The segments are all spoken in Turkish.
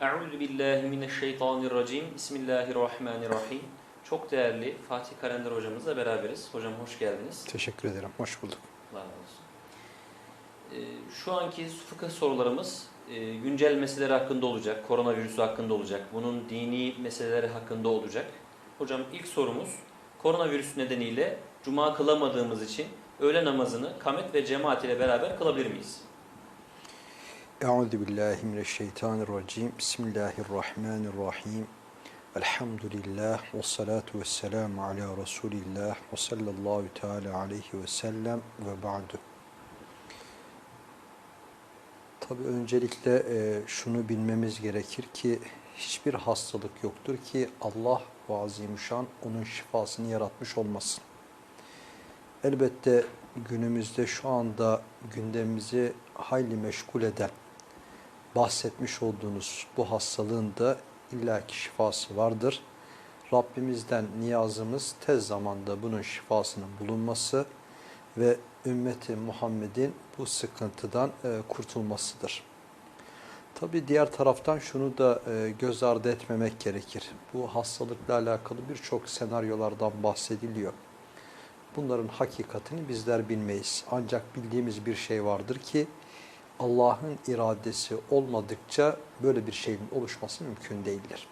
Euzu billahi mineşşeytanirracim. Bismillahirrahmanirrahim. Çok değerli Fatih Kalender hocamızla beraberiz. Hocam hoş geldiniz. Teşekkür ederim. Hoş bulduk. Allah razı olsun. Ee, şu anki fıkıh sorularımız e, güncel meseleler hakkında olacak. Koronavirüsü hakkında olacak. Bunun dini meseleleri hakkında olacak. Hocam ilk sorumuz koronavirüs nedeniyle cuma kılamadığımız için öğle namazını kamet ve cemaat ile beraber kılabilir miyiz? Euzu billahi mineşşeytanirracim. Bismillahirrahmanirrahim. Elhamdülillah ve salatu ve selamu ala Resulillah ve sallallahu teala aleyhi ve sellem ve ba'du. Tabi öncelikle e, şunu bilmemiz gerekir ki hiçbir hastalık yoktur ki Allah ve Azimüşşan onun şifasını yaratmış olmasın. Elbette günümüzde şu anda gündemimizi hayli meşgul eden, bahsetmiş olduğunuz bu hastalığın da illaki şifası vardır. Rabbimizden niyazımız tez zamanda bunun şifasının bulunması ve ümmeti Muhammed'in bu sıkıntıdan e, kurtulmasıdır. Tabi diğer taraftan şunu da e, göz ardı etmemek gerekir. Bu hastalıkla alakalı birçok senaryolardan bahsediliyor. Bunların hakikatini bizler bilmeyiz. Ancak bildiğimiz bir şey vardır ki Allah'ın iradesi olmadıkça böyle bir şeyin oluşması mümkün değildir.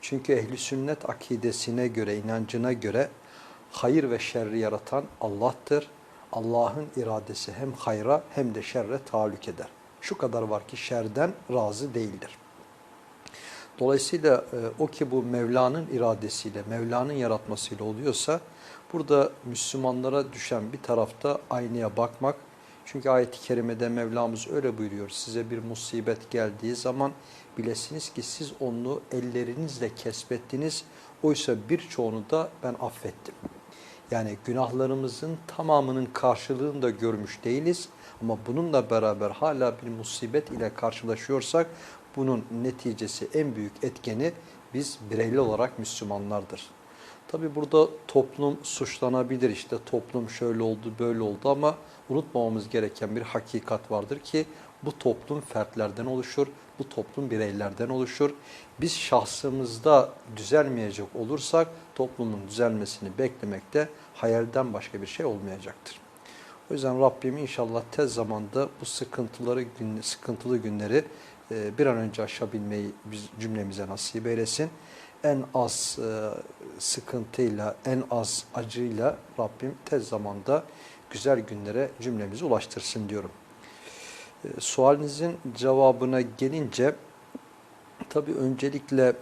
Çünkü ehli sünnet akidesine göre, inancına göre hayır ve şerri yaratan Allah'tır. Allah'ın iradesi hem hayra hem de şerre tahallük eder. Şu kadar var ki şerden razı değildir. Dolayısıyla e, o ki bu Mevla'nın iradesiyle, Mevla'nın yaratmasıyla oluyorsa burada Müslümanlara düşen bir tarafta aynaya bakmak. Çünkü ayet-i kerimede Mevlamız öyle buyuruyor. Size bir musibet geldiği zaman bilesiniz ki siz onu ellerinizle kesbettiniz. Oysa birçoğunu da ben affettim. Yani günahlarımızın tamamının karşılığını da görmüş değiliz. Ama bununla beraber hala bir musibet ile karşılaşıyorsak bunun neticesi en büyük etkeni biz bireyli olarak Müslümanlardır. Tabi burada toplum suçlanabilir işte toplum şöyle oldu böyle oldu ama unutmamamız gereken bir hakikat vardır ki bu toplum fertlerden oluşur, bu toplum bireylerden oluşur. Biz şahsımızda düzelmeyecek olursak toplumun düzelmesini beklemekte hayalden başka bir şey olmayacaktır. O yüzden Rabbim inşallah tez zamanda bu sıkıntıları sıkıntılı günleri bir an önce aşabilmeyi biz cümlemize nasip eylesin. En az e, sıkıntıyla, en az acıyla Rabbim tez zamanda güzel günlere cümlemizi ulaştırsın diyorum. E, sualinizin cevabına gelince tabii öncelikle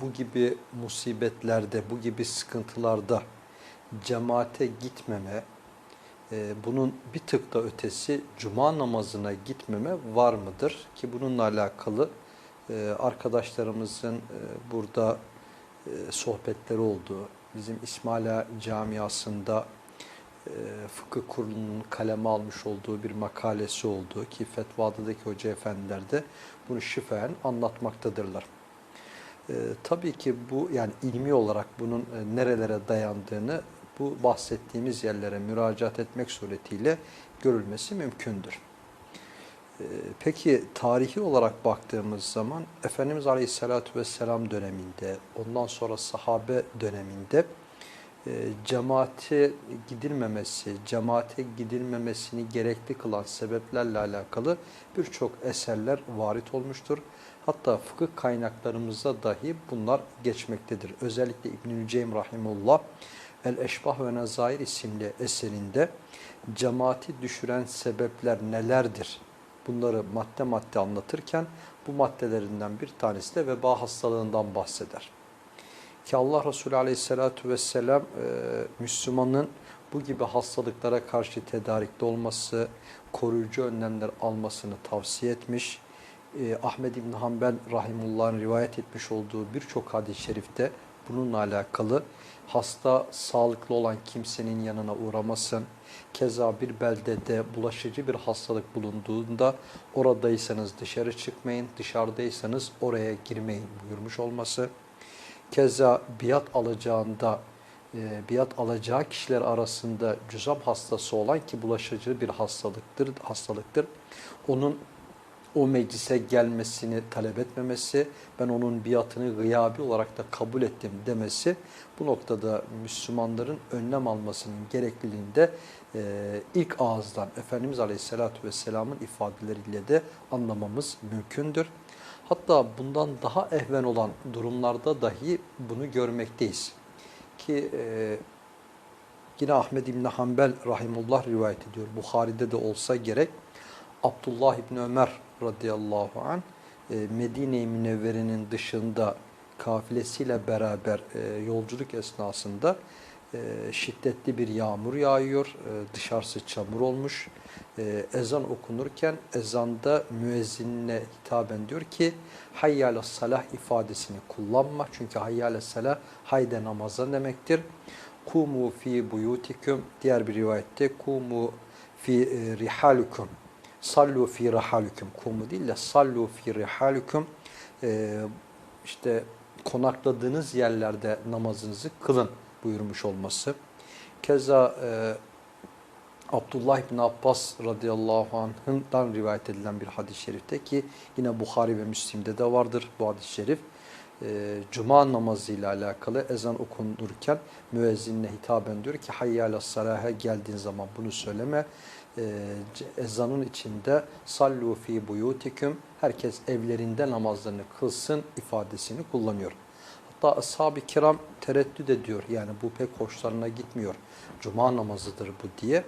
bu gibi musibetlerde, bu gibi sıkıntılarda cemaate gitmeme, e, bunun bir tık da ötesi cuma namazına gitmeme var mıdır? Ki bununla alakalı e, arkadaşlarımızın e, burada e, sohbetleri olduğu, bizim İsmaila camiasında e, fıkıh kurulunun kaleme almış olduğu bir makalesi olduğu ki fetvadadaki hoca efendiler de bunu şifayen anlatmaktadırlar. E, tabii ki bu yani ilmi olarak bunun e, nerelere dayandığını bu bahsettiğimiz yerlere müracaat etmek suretiyle görülmesi mümkündür. Ee, peki tarihi olarak baktığımız zaman Efendimiz Aleyhisselatü Vesselam döneminde, ondan sonra sahabe döneminde e, cemaate gidilmemesi, cemaate gidilmemesini gerekli kılan sebeplerle alakalı birçok eserler varit olmuştur. Hatta fıkıh kaynaklarımızda dahi bunlar geçmektedir. Özellikle İbn-i Ceym Rahimullah El-Eşbah ve Nazair isimli eserinde cemaati düşüren sebepler nelerdir? Bunları madde madde anlatırken bu maddelerinden bir tanesi de veba hastalığından bahseder. Ki Allah Resulü Aleyhisselatü vesselam e, Müslümanın bu gibi hastalıklara karşı tedarikli olması, koruyucu önlemler almasını tavsiye etmiş. E, Ahmed İbn Hanbel Rahimullah'ın rivayet etmiş olduğu birçok hadis-i şerifte bununla alakalı hasta sağlıklı olan kimsenin yanına uğramasın. Keza bir beldede bulaşıcı bir hastalık bulunduğunda oradaysanız dışarı çıkmayın, dışarıdaysanız oraya girmeyin buyurmuş olması. Keza biat alacağında e, biat alacağı kişiler arasında cüzam hastası olan ki bulaşıcı bir hastalıktır, hastalıktır. Onun o meclise gelmesini talep etmemesi, ben onun biatını gıyabi olarak da kabul ettim demesi bu noktada Müslümanların önlem almasının gerekliliğinde e, ilk ağızdan Efendimiz Aleyhisselatü Vesselam'ın ifadeleriyle de anlamamız mümkündür. Hatta bundan daha ehven olan durumlarda dahi bunu görmekteyiz. Ki e, yine Ahmed İbni Hanbel Rahimullah rivayet ediyor. Bukhari'de de olsa gerek. Abdullah İbni Ömer radıyallahu an e, Medine-i Münevvere'nin dışında kafilesiyle beraber e, yolculuk esnasında e, şiddetli bir yağmur yağıyor. Dışarısı çamur olmuş. Ezan okunurken ezanda müezzinine hitaben diyor ki hayyâle salah ifadesini kullanma. Çünkü hayyâle salah hayde namaza demektir. Kumu fi buyutikum diğer bir rivayette kumu fi rihalukum sallu fi rihalukum kumu değil de sallu fi rihalukum e, işte konakladığınız yerlerde namazınızı kılın buyurmuş olması. Keza e, Abdullah bin Abbas radıyallahu anh'dan rivayet edilen bir hadis-i şerifte ki yine Bukhari ve Müslim'de de vardır bu hadis-i şerif. E, Cuma namazı ile alakalı ezan okunurken müezzinle hitaben diyor ki hayyâle salaha geldiğin zaman bunu söyleme. E, ezanın içinde sallu fi buyutikum herkes evlerinde namazlarını kılsın ifadesini kullanıyor. Hatta ashab-ı kiram tereddüt ediyor. Yani bu pek hoşlarına gitmiyor. Cuma namazıdır bu diye.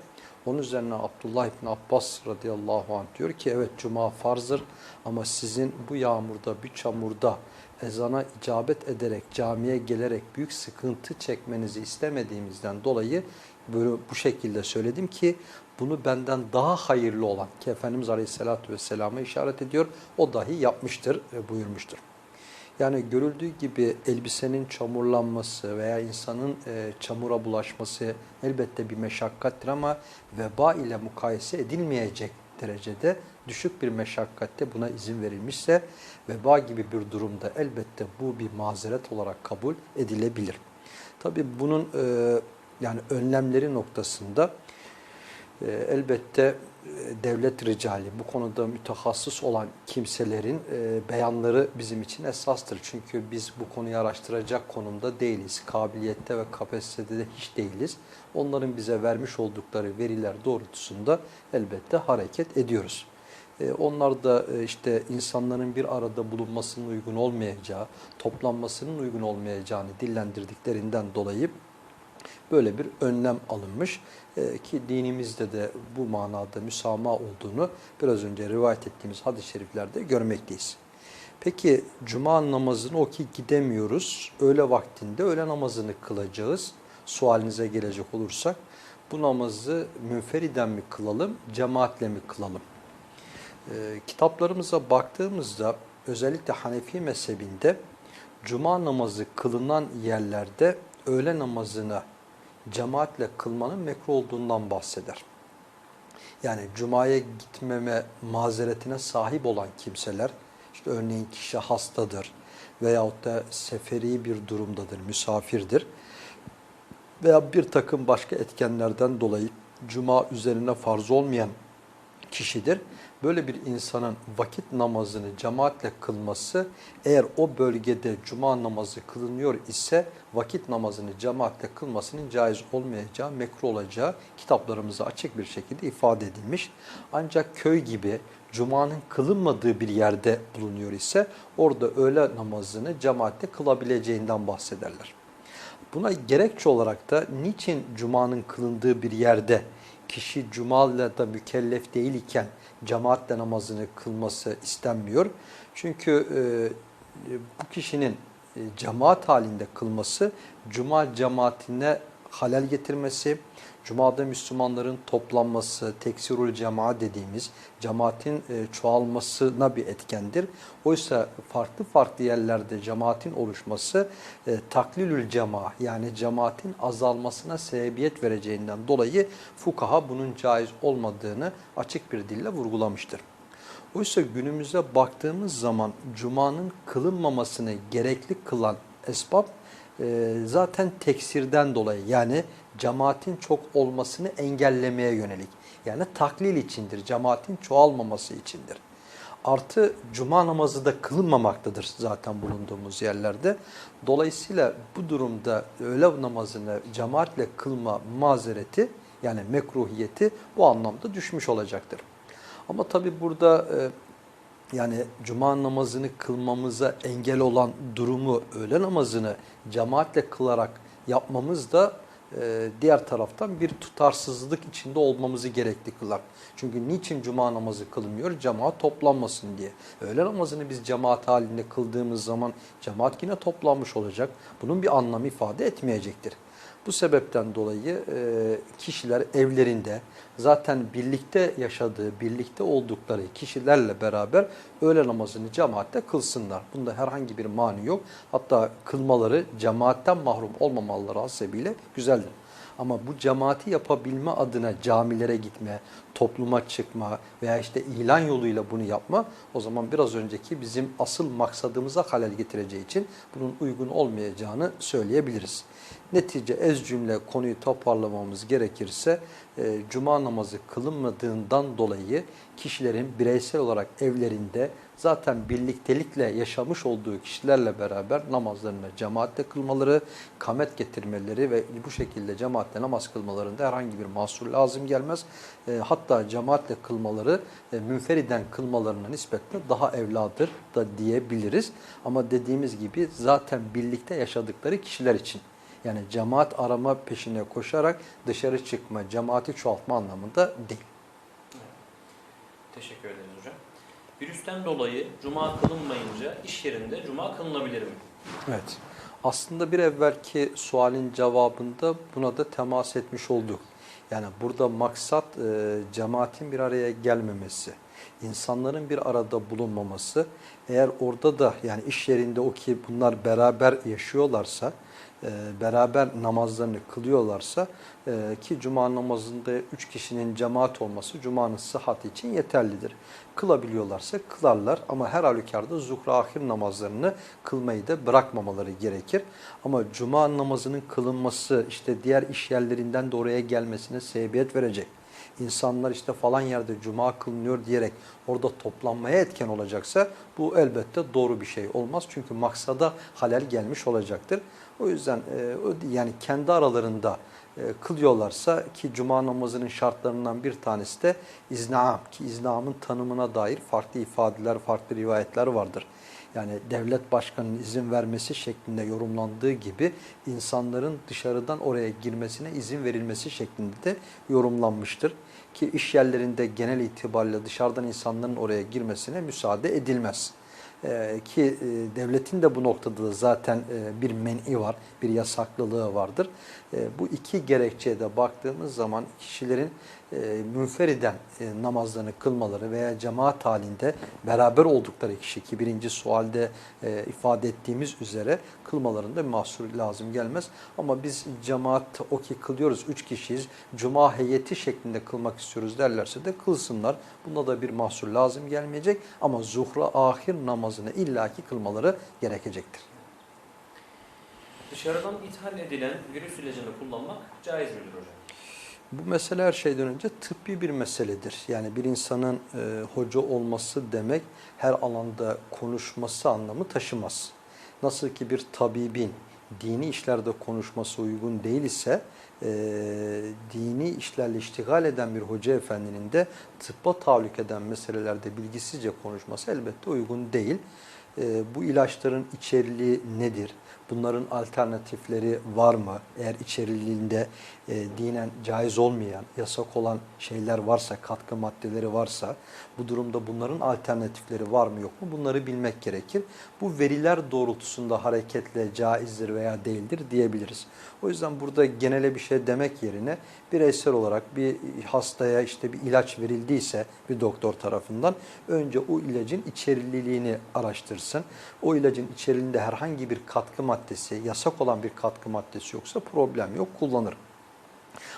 Onun üzerine Abdullah İbni Abbas radıyallahu anh diyor ki evet cuma farzdır ama sizin bu yağmurda, bir çamurda ezana icabet ederek, camiye gelerek büyük sıkıntı çekmenizi istemediğimizden dolayı böyle bu şekilde söyledim ki bunu benden daha hayırlı olan ki Efendimiz Aleyhisselatü Vesselam'a işaret ediyor. O dahi yapmıştır e, buyurmuştur. Yani görüldüğü gibi elbisenin çamurlanması veya insanın e, çamura bulaşması elbette bir meşakkattir ama veba ile mukayese edilmeyecek derecede düşük bir meşakkatte buna izin verilmişse veba gibi bir durumda elbette bu bir mazeret olarak kabul edilebilir. Tabi bunun e, yani önlemleri noktasında elbette e, devlet ricali, bu konuda mütehassıs olan kimselerin e, beyanları bizim için esastır. Çünkü biz bu konuyu araştıracak konumda değiliz. Kabiliyette ve kapasitede de hiç değiliz. Onların bize vermiş oldukları veriler doğrultusunda elbette hareket ediyoruz. E, onlar da işte insanların bir arada bulunmasının uygun olmayacağı, toplanmasının uygun olmayacağını dillendirdiklerinden dolayı böyle bir önlem alınmış e, ki dinimizde de bu manada müsamaha olduğunu biraz önce rivayet ettiğimiz hadis-i şeriflerde görmekteyiz. Peki cuma namazını o ki gidemiyoruz. Öğle vaktinde öğle namazını kılacağız. Sualinize gelecek olursak bu namazı münferiden mi kılalım, cemaatle mi kılalım? E, kitaplarımıza baktığımızda özellikle Hanefi mezhebinde cuma namazı kılınan yerlerde öğle namazına cemaatle kılmanın mekruh olduğundan bahseder. Yani cumaya gitmeme mazeretine sahip olan kimseler, işte örneğin kişi hastadır veyahut da seferi bir durumdadır, misafirdir veya bir takım başka etkenlerden dolayı cuma üzerine farz olmayan kişidir. Böyle bir insanın vakit namazını cemaatle kılması eğer o bölgede cuma namazı kılınıyor ise vakit namazını cemaatle kılmasının caiz olmayacağı, mekruh olacağı kitaplarımızda açık bir şekilde ifade edilmiş. Ancak köy gibi cumanın kılınmadığı bir yerde bulunuyor ise orada öğle namazını cemaatle kılabileceğinden bahsederler. Buna gerekçe olarak da niçin cumanın kılındığı bir yerde kişi cumayla da mükellef değil iken cemaatle namazını kılması istenmiyor. Çünkü e, bu kişinin e, cemaat halinde kılması cuma cemaatine halel getirmesi, Cuma'da Müslümanların toplanması, teksirul cemaat dediğimiz cemaatin e, çoğalmasına bir etkendir. Oysa farklı farklı yerlerde cemaatin oluşması e, taklilül cema yani cemaatin azalmasına sebebiyet vereceğinden dolayı fukaha bunun caiz olmadığını açık bir dille vurgulamıştır. Oysa günümüze baktığımız zaman Cuma'nın kılınmamasını gerekli kılan esbab e, zaten teksirden dolayı yani cemaatin çok olmasını engellemeye yönelik. Yani taklil içindir, cemaatin çoğalmaması içindir. Artı cuma namazı da kılınmamaktadır zaten bulunduğumuz yerlerde. Dolayısıyla bu durumda öğle namazını cemaatle kılma mazereti yani mekruhiyeti bu anlamda düşmüş olacaktır. Ama tabi burada e, yani cuma namazını kılmamıza engel olan durumu öğle namazını cemaatle kılarak yapmamız da e, diğer taraftan bir tutarsızlık içinde olmamızı gerekli kılar. Çünkü niçin cuma namazı kılınmıyor? Cemaat toplanmasın diye. Öğle namazını biz cemaat halinde kıldığımız zaman cemaat yine toplanmış olacak. Bunun bir anlam ifade etmeyecektir. Bu sebepten dolayı e, kişiler evlerinde zaten birlikte yaşadığı, birlikte oldukları kişilerle beraber öğle namazını cemaatte kılsınlar. Bunda herhangi bir mani yok. Hatta kılmaları cemaatten mahrum olmamaları hasebiyle güzeldir. Ama bu cemaati yapabilme adına camilere gitme, topluma çıkma veya işte ilan yoluyla bunu yapma o zaman biraz önceki bizim asıl maksadımıza halel getireceği için bunun uygun olmayacağını söyleyebiliriz. Netice ez cümle konuyu toparlamamız gerekirse e, cuma namazı kılınmadığından dolayı kişilerin bireysel olarak evlerinde zaten birliktelikle yaşamış olduğu kişilerle beraber namazlarını cemaatle kılmaları, kamet getirmeleri ve bu şekilde cemaatle namaz kılmalarında herhangi bir mahsur lazım gelmez. E, hatta cemaatle kılmaları e, münferiden kılmalarına nispetle daha evladır da diyebiliriz. Ama dediğimiz gibi zaten birlikte yaşadıkları kişiler için yani cemaat arama peşine koşarak dışarı çıkma, cemaati çoğaltma anlamında değil. Teşekkür ederiz hocam. Virüsten dolayı cuma kılınmayınca iş yerinde cuma kılınabilir mi? Evet. Aslında bir evvelki sualin cevabında buna da temas etmiş olduk. Yani burada maksat e, cemaatin bir araya gelmemesi, insanların bir arada bulunmaması. Eğer orada da yani iş yerinde o ki bunlar beraber yaşıyorlarsa, e, beraber namazlarını kılıyorlarsa e, ki cuma namazında üç kişinin cemaat olması cumanın sıhhati için yeterlidir. Kılabiliyorlarsa kılarlar ama her halükarda zuhra ahir namazlarını kılmayı da bırakmamaları gerekir. Ama cuma namazının kılınması işte diğer iş yerlerinden de oraya gelmesine sebebiyet verecek. İnsanlar işte falan yerde cuma kılınıyor diyerek orada toplanmaya etken olacaksa bu elbette doğru bir şey olmaz. Çünkü maksada halel gelmiş olacaktır. O yüzden e, yani kendi aralarında e, kılıyorlarsa ki cuma namazının şartlarından bir tanesi de iznam ki iznamın tanımına dair farklı ifadeler, farklı rivayetler vardır. Yani devlet başkanının izin vermesi şeklinde yorumlandığı gibi insanların dışarıdan oraya girmesine izin verilmesi şeklinde de yorumlanmıştır. Ki iş yerlerinde genel itibariyle dışarıdan insanların oraya girmesine müsaade edilmez. Ee, ki e, devletin de bu noktada da zaten e, bir men'i var, bir yasaklılığı vardır. E, bu iki gerekçeye de baktığımız zaman kişilerin e, münferiden e, namazlarını kılmaları veya cemaat halinde beraber oldukları kişi ki birinci sualde e, ifade ettiğimiz üzere kılmalarında mahsur lazım gelmez. Ama biz cemaat o ki kılıyoruz, üç kişiyiz, cuma heyeti şeklinde kılmak istiyoruz derlerse de kılsınlar. Bunda da bir mahsur lazım gelmeyecek ama zuhra ahir namazını illaki kılmaları gerekecektir. Dışarıdan ithal edilen virüs ilacını kullanmak caiz midir hocam? Bu mesele her şeyden önce tıbbi bir meseledir. Yani bir insanın e, hoca olması demek her alanda konuşması anlamı taşımaz. Nasıl ki bir tabibin dini işlerde konuşması uygun değil ise e, dini işlerle iştigal eden bir hoca efendinin de tıbba tahallük eden meselelerde bilgisizce konuşması elbette uygun değil. E, bu ilaçların içeriliği nedir? Bunların alternatifleri var mı? Eğer içeriliğinde e, dinen caiz olmayan, yasak olan şeyler varsa, katkı maddeleri varsa bu durumda bunların alternatifleri var mı yok mu? Bunları bilmek gerekir. Bu veriler doğrultusunda hareketle caizdir veya değildir diyebiliriz. O yüzden burada genele bir şey demek yerine bireysel olarak bir hastaya işte bir ilaç verildiyse bir doktor tarafından önce o ilacın içeriliğini araştırsın. O ilacın içeriğinde herhangi bir katkı maddesi, yasak olan bir katkı maddesi yoksa problem yok, kullanır.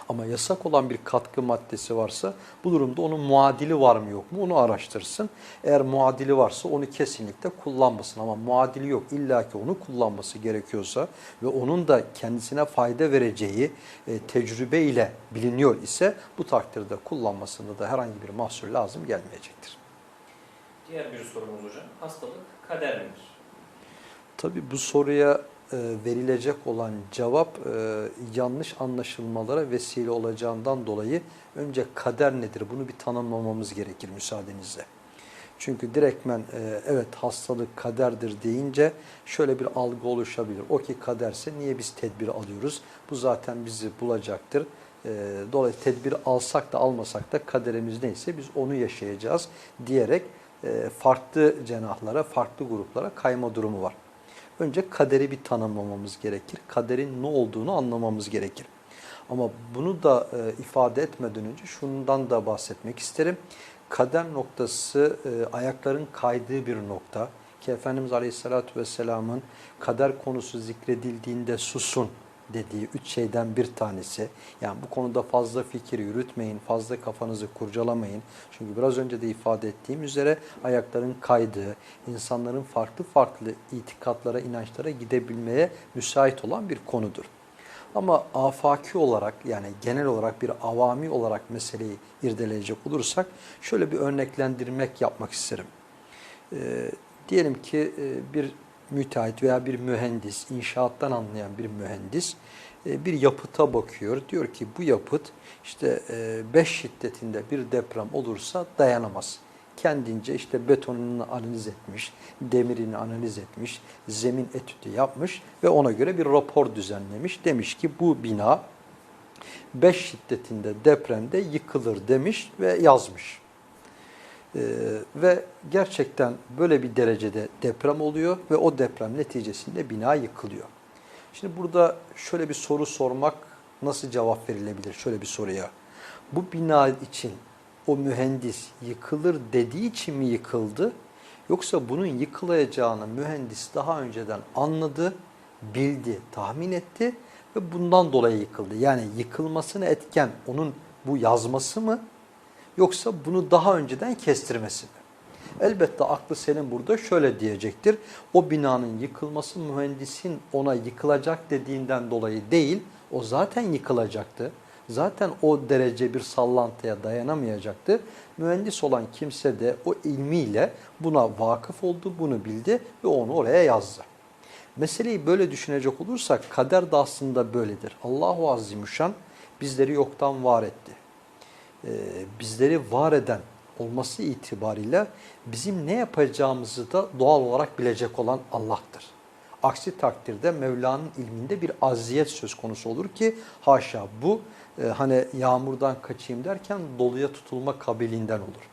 Ama yasak olan bir katkı maddesi varsa bu durumda onun muadili var mı yok mu onu araştırsın. Eğer muadili varsa onu kesinlikle kullanmasın ama muadili yok illa ki onu kullanması gerekiyorsa ve onun da kendisine fayda vereceği e, tecrübe ile biliniyor ise bu takdirde kullanmasında da herhangi bir mahsur lazım gelmeyecektir. Diğer bir sorumuz hocam. Hastalık kader midir? Tabii bu soruya verilecek olan cevap e, yanlış anlaşılmalara vesile olacağından dolayı önce kader nedir bunu bir tanımlamamız gerekir müsaadenizle. Çünkü direktmen e, evet hastalık kaderdir deyince şöyle bir algı oluşabilir. O ki kaderse niye biz tedbir alıyoruz? Bu zaten bizi bulacaktır. E, dolayısıyla tedbir alsak da almasak da kaderimiz neyse biz onu yaşayacağız diyerek e, farklı cenahlara, farklı gruplara kayma durumu var. Önce kaderi bir tanımlamamız gerekir. Kaderin ne olduğunu anlamamız gerekir. Ama bunu da e, ifade etmeden önce şundan da bahsetmek isterim. Kader noktası e, ayakların kaydığı bir nokta. Ki Efendimiz Aleyhisselatü Vesselam'ın kader konusu zikredildiğinde susun dediği üç şeyden bir tanesi. Yani bu konuda fazla fikir yürütmeyin, fazla kafanızı kurcalamayın. Çünkü biraz önce de ifade ettiğim üzere ayakların kaydığı, insanların farklı farklı itikatlara, inançlara gidebilmeye müsait olan bir konudur. Ama afaki olarak yani genel olarak bir avami olarak meseleyi irdeleyecek olursak şöyle bir örneklendirmek yapmak isterim. Ee, diyelim ki e, bir müteahhit veya bir mühendis, inşaattan anlayan bir mühendis e, bir yapıta bakıyor. Diyor ki bu yapıt işte 5 şiddetinde bir deprem olursa dayanamaz. Kendince işte betonunu analiz etmiş, demirini analiz etmiş, zemin etüdü yapmış ve ona göre bir rapor düzenlemiş. Demiş ki bu bina 5 şiddetinde depremde yıkılır demiş ve yazmış. Ee, ve gerçekten böyle bir derecede deprem oluyor ve o deprem neticesinde bina yıkılıyor. Şimdi burada şöyle bir soru sormak nasıl cevap verilebilir şöyle bir soruya. Bu bina için o mühendis yıkılır dediği için mi yıkıldı? Yoksa bunun yıkılacağını mühendis daha önceden anladı, bildi, tahmin etti ve bundan dolayı yıkıldı. Yani yıkılmasını etken onun bu yazması mı yoksa bunu daha önceden kestirmesi mi? Elbette aklı senin burada şöyle diyecektir. O binanın yıkılması mühendisin ona yıkılacak dediğinden dolayı değil, o zaten yıkılacaktı. Zaten o derece bir sallantıya dayanamayacaktı. Mühendis olan kimse de o ilmiyle buna vakıf oldu, bunu bildi ve onu oraya yazdı. Meseleyi böyle düşünecek olursak kader de aslında böyledir. Allahu Azimüşşan bizleri yoktan var etti. Ee, bizleri var eden olması itibariyle bizim ne yapacağımızı da doğal olarak bilecek olan Allah'tır. Aksi takdirde Mevla'nın ilminde bir aziyet söz konusu olur ki haşa bu e, hani yağmurdan kaçayım derken doluya tutulma kabiliğinden olur.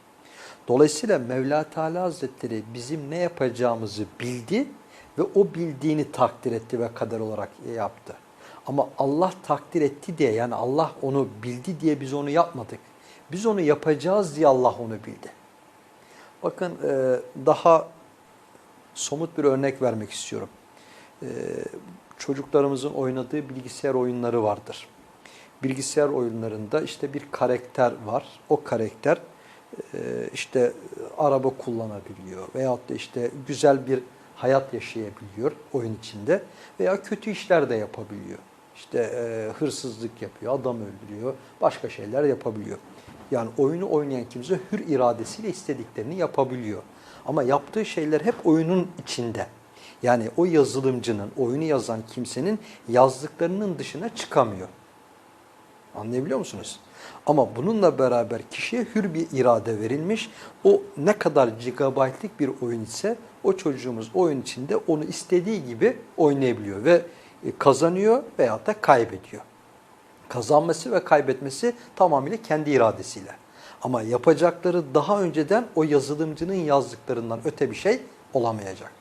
Dolayısıyla Mevla Teala Hazretleri bizim ne yapacağımızı bildi ve o bildiğini takdir etti ve kader olarak yaptı. Ama Allah takdir etti diye yani Allah onu bildi diye biz onu yapmadık. Biz onu yapacağız diye Allah onu bildi. Bakın e, daha somut bir örnek vermek istiyorum. E, çocuklarımızın oynadığı bilgisayar oyunları vardır. Bilgisayar oyunlarında işte bir karakter var. O karakter e, işte araba kullanabiliyor veyahut da işte güzel bir hayat yaşayabiliyor oyun içinde veya kötü işler de yapabiliyor. İşte e, hırsızlık yapıyor, adam öldürüyor, başka şeyler yapabiliyor. Yani oyunu oynayan kimse hür iradesiyle istediklerini yapabiliyor. Ama yaptığı şeyler hep oyunun içinde. Yani o yazılımcının, oyunu yazan kimsenin yazdıklarının dışına çıkamıyor. Anlayabiliyor musunuz? Ama bununla beraber kişiye hür bir irade verilmiş. O ne kadar gigabaytlık bir oyun ise o çocuğumuz oyun içinde onu istediği gibi oynayabiliyor ve e, kazanıyor veyahut da kaybediyor. Kazanması ve kaybetmesi tamamıyla kendi iradesiyle. Ama yapacakları daha önceden o yazılımcının yazdıklarından öte bir şey olamayacak.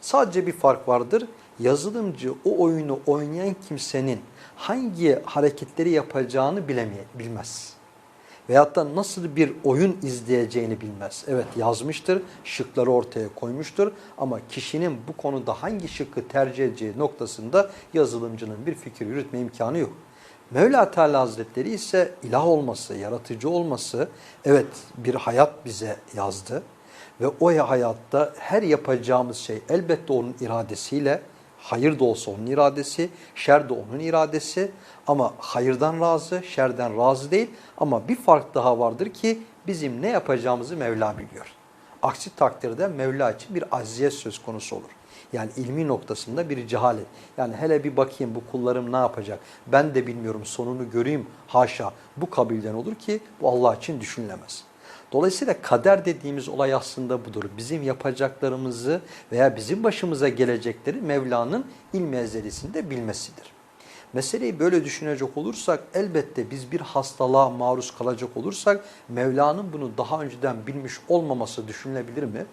Sadece bir fark vardır. Yazılımcı o oyunu oynayan kimsenin hangi hareketleri yapacağını bilemeye, bilmez. Veyahut da nasıl bir oyun izleyeceğini bilmez. Evet yazmıştır, şıkları ortaya koymuştur ama kişinin bu konuda hangi şıkkı tercih edeceği noktasında yazılımcının bir fikir yürütme imkanı yok. Mevla Teala Hazretleri ise ilah olması, yaratıcı olması, evet bir hayat bize yazdı. Ve o hayatta her yapacağımız şey elbette onun iradesiyle, hayır da olsa onun iradesi, şer de onun iradesi. Ama hayırdan razı, şerden razı değil. Ama bir fark daha vardır ki bizim ne yapacağımızı Mevla biliyor. Aksi takdirde Mevla için bir aziyet söz konusu olur. Yani ilmi noktasında bir cehalet. Yani hele bir bakayım bu kullarım ne yapacak? Ben de bilmiyorum sonunu göreyim haşa. Bu kabilden olur ki bu Allah için düşünülemez. Dolayısıyla kader dediğimiz olay aslında budur. Bizim yapacaklarımızı veya bizim başımıza gelecekleri Mevla'nın ilmi ezelisinde bilmesidir. Meseleyi böyle düşünecek olursak elbette biz bir hastalığa maruz kalacak olursak Mevla'nın bunu daha önceden bilmiş olmaması düşünülebilir mi?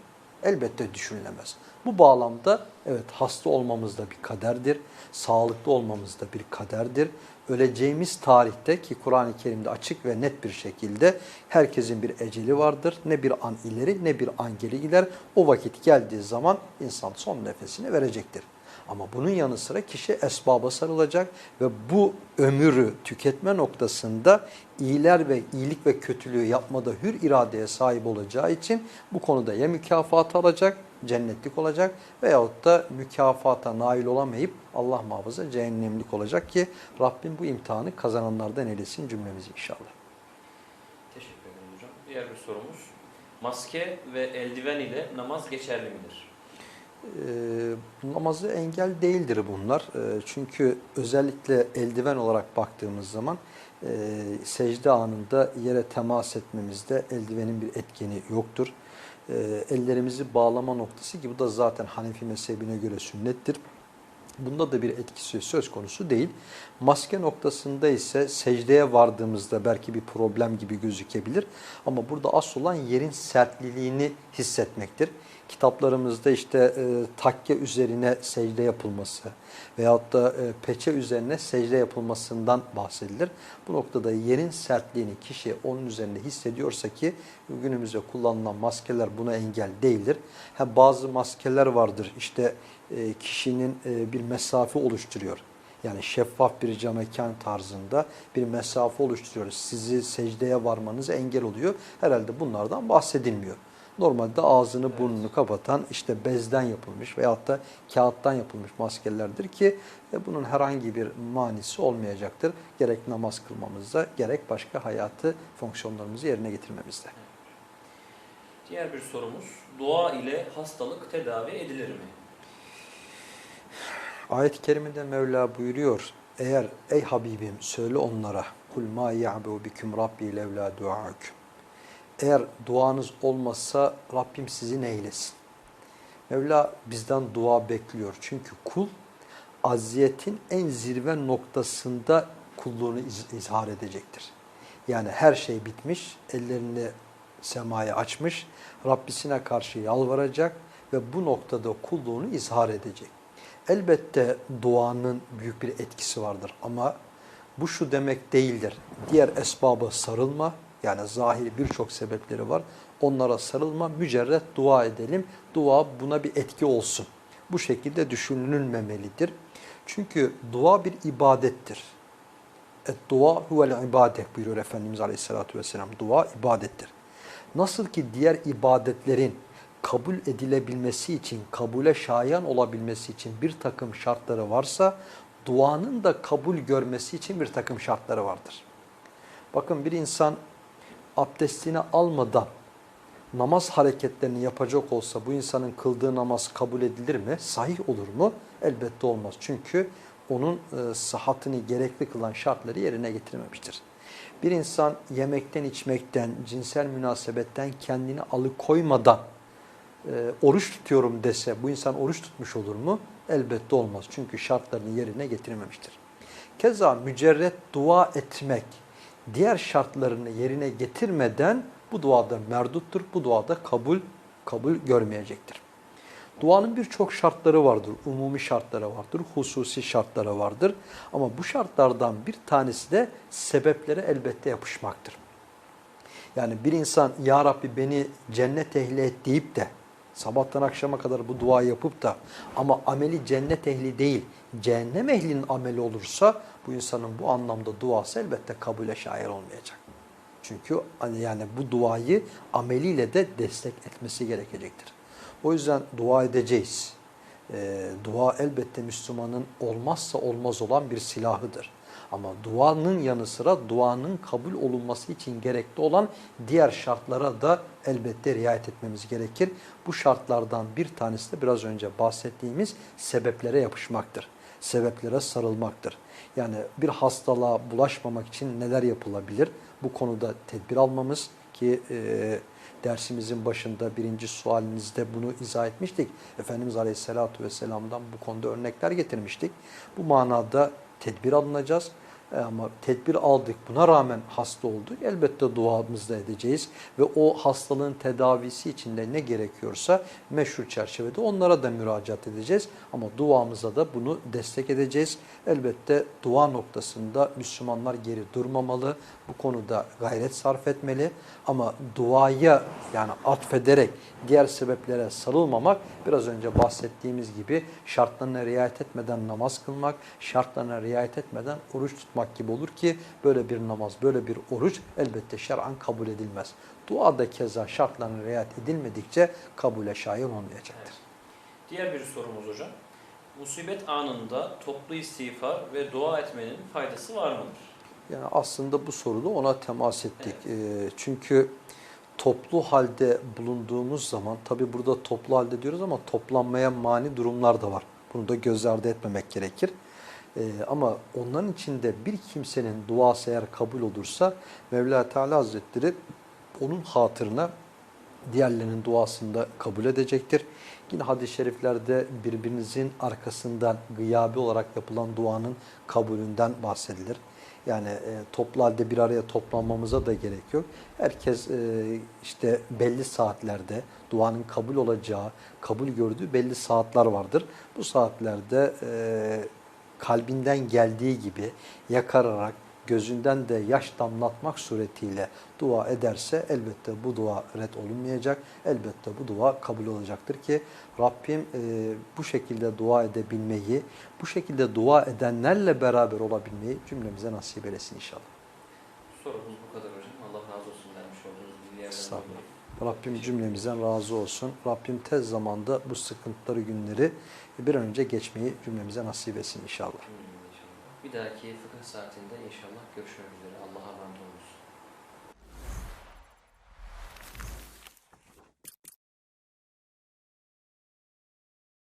Elbette düşünülemez. Bu bağlamda evet hasta olmamız da bir kaderdir, sağlıklı olmamız da bir kaderdir. Öleceğimiz tarihte ki Kur'an-ı Kerim'de açık ve net bir şekilde herkesin bir eceli vardır. Ne bir an ileri ne bir an geri gider. O vakit geldiği zaman insan son nefesini verecektir. Ama bunun yanı sıra kişi esbaba sarılacak ve bu ömürü tüketme noktasında iyiler ve iyilik ve kötülüğü yapmada hür iradeye sahip olacağı için bu konuda ya mükafat alacak, cennetlik olacak veyahut da mükafata nail olamayıp Allah muhafaza cehennemlik olacak ki Rabbim bu imtihanı kazananlardan eylesin cümlemizi inşallah. Teşekkür ederim hocam. Diğer bir sorumuz. Maske ve eldiven ile namaz geçerli midir? E, namazı engel değildir bunlar. E, çünkü özellikle eldiven olarak baktığımız zaman e, secde anında yere temas etmemizde eldivenin bir etkeni yoktur. E, ellerimizi bağlama noktası ki bu da zaten Hanefi mezhebine göre sünnettir. Bunda da bir etkisi söz konusu değil. Maske noktasında ise secdeye vardığımızda belki bir problem gibi gözükebilir. Ama burada asıl olan yerin sertliliğini hissetmektir. Kitaplarımızda işte e, takke üzerine secde yapılması veyahut da e, peçe üzerine secde yapılmasından bahsedilir. Bu noktada yerin sertliğini kişi onun üzerinde hissediyorsa ki günümüzde kullanılan maskeler buna engel değildir. Ha, bazı maskeler vardır işte e, kişinin e, bir mesafe oluşturuyor. Yani şeffaf bir cam mekan tarzında bir mesafe oluşturuyor. Sizi secdeye varmanıza engel oluyor. Herhalde bunlardan bahsedilmiyor. Normalde ağzını burnunu kapatan işte bezden yapılmış veyahut da kağıttan yapılmış maskelerdir ki e, bunun herhangi bir manisi olmayacaktır. Gerek namaz kılmamızda gerek başka hayatı fonksiyonlarımızı yerine getirmemizde. Diğer bir sorumuz. Dua ile hastalık tedavi edilir mi? Ayet-i kerimede Mevla buyuruyor. Eğer ey Habibim söyle onlara kul ma ya'bu bikum rabbi levla duauk. Eğer duanız olmazsa Rabbim sizi neylesin? Mevla bizden dua bekliyor. Çünkü kul aziyetin en zirve noktasında kulluğunu iz- izhar edecektir. Yani her şey bitmiş, ellerini semaya açmış, Rabbisine karşı yalvaracak ve bu noktada kulluğunu izhar edecek. Elbette duanın büyük bir etkisi vardır ama bu şu demek değildir. Diğer esbaba sarılma, yani zahiri birçok sebepleri var. Onlara sarılma, mücerret dua edelim. Dua buna bir etki olsun. Bu şekilde düşünülmemelidir. Çünkü dua bir ibadettir. Et dua huvel ibadet buyuruyor Efendimiz Aleyhisselatü Vesselam. Dua ibadettir. Nasıl ki diğer ibadetlerin kabul edilebilmesi için, kabule şayan olabilmesi için bir takım şartları varsa, duanın da kabul görmesi için bir takım şartları vardır. Bakın bir insan abdestini almadan namaz hareketlerini yapacak olsa bu insanın kıldığı namaz kabul edilir mi? Sahih olur mu? Elbette olmaz. Çünkü onun e, sıhhatini gerekli kılan şartları yerine getirmemiştir. Bir insan yemekten, içmekten, cinsel münasebetten kendini alıkoymadan e, oruç tutuyorum dese bu insan oruç tutmuş olur mu? Elbette olmaz. Çünkü şartlarını yerine getirmemiştir. Keza mücerret dua etmek diğer şartlarını yerine getirmeden bu duada merduttur. Bu duada kabul kabul görmeyecektir. Duanın birçok şartları vardır. Umumi şartları vardır, hususi şartları vardır. Ama bu şartlardan bir tanesi de sebeplere elbette yapışmaktır. Yani bir insan Ya Rabbi beni cennet ehli et deyip de sabahtan akşama kadar bu dua yapıp da ama ameli cennet ehli değil cehennem ehlinin ameli olursa bu insanın bu anlamda duası elbette kabule şair olmayacak. Çünkü hani yani bu duayı ameliyle de destek etmesi gerekecektir. O yüzden dua edeceğiz. E, dua elbette Müslümanın olmazsa olmaz olan bir silahıdır. Ama duanın yanı sıra duanın kabul olunması için gerekli olan diğer şartlara da elbette riayet etmemiz gerekir. Bu şartlardan bir tanesi de biraz önce bahsettiğimiz sebeplere yapışmaktır. Sebeplere sarılmaktır. Yani bir hastalığa bulaşmamak için neler yapılabilir? Bu konuda tedbir almamız ki e, dersimizin başında birinci sualinizde bunu izah etmiştik. Efendimiz Aleyhisselatü Vesselam'dan bu konuda örnekler getirmiştik. Bu manada tedbir alınacağız. E, Ama tedbir aldık buna rağmen hasta olduk. Elbette duamızda edeceğiz ve o hastalığın tedavisi için de ne gerekiyorsa meşru çerçevede onlara da müracaat edeceğiz. Ama duamıza da bunu destek edeceğiz. Elbette dua noktasında Müslümanlar geri durmamalı. Bu konuda gayret sarf etmeli. Ama duaya yani atfederek diğer sebeplere sarılmamak biraz önce bahsettiğimiz gibi şartlarına riayet etmeden namaz kılmak, şartlarına riayet etmeden oruç tutmak gibi olur ki böyle bir namaz, böyle bir oruç elbette şer'an kabul edilmez. Dua da keza şartlarına riayet edilmedikçe kabule şayan olmayacaktır. Diğer bir sorumuz hocam. Musibet anında toplu istiğfar ve dua etmenin faydası var mıdır? Yani aslında bu soruda ona temas ettik. Ee, çünkü toplu halde bulunduğumuz zaman, tabi burada toplu halde diyoruz ama toplanmaya mani durumlar da var. Bunu da göz ardı etmemek gerekir. Ee, ama onların içinde bir kimsenin duası eğer kabul olursa Mevla Teala Hazretleri onun hatırına diğerlerinin duasını da kabul edecektir. Yine hadis-i şeriflerde birbirinizin arkasından gıyabi olarak yapılan duanın kabulünden bahsedilir. Yani e, toplu halde bir araya toplanmamıza da gerek yok. Herkes e, işte belli saatlerde duanın kabul olacağı, kabul gördüğü belli saatler vardır. Bu saatlerde e, kalbinden geldiği gibi yakararak, gözünden de yaş damlatmak suretiyle dua ederse elbette bu dua red olunmayacak. Elbette bu dua kabul olacaktır ki Rabbim e, bu şekilde dua edebilmeyi, bu şekilde dua edenlerle beraber olabilmeyi cümlemize nasip eylesin inşallah. Sorumuz bu kadar hocam. Allah razı olsun vermiş olduğunuz bilgilerden. Rabbim cümlemizden razı olsun. Rabbim tez zamanda bu sıkıntıları günleri bir an önce geçmeyi cümlemize nasip etsin inşallah. Bir dahaki fıkıh saatinde inşallah görüşmek üzere. Allah'a emanet olunuz.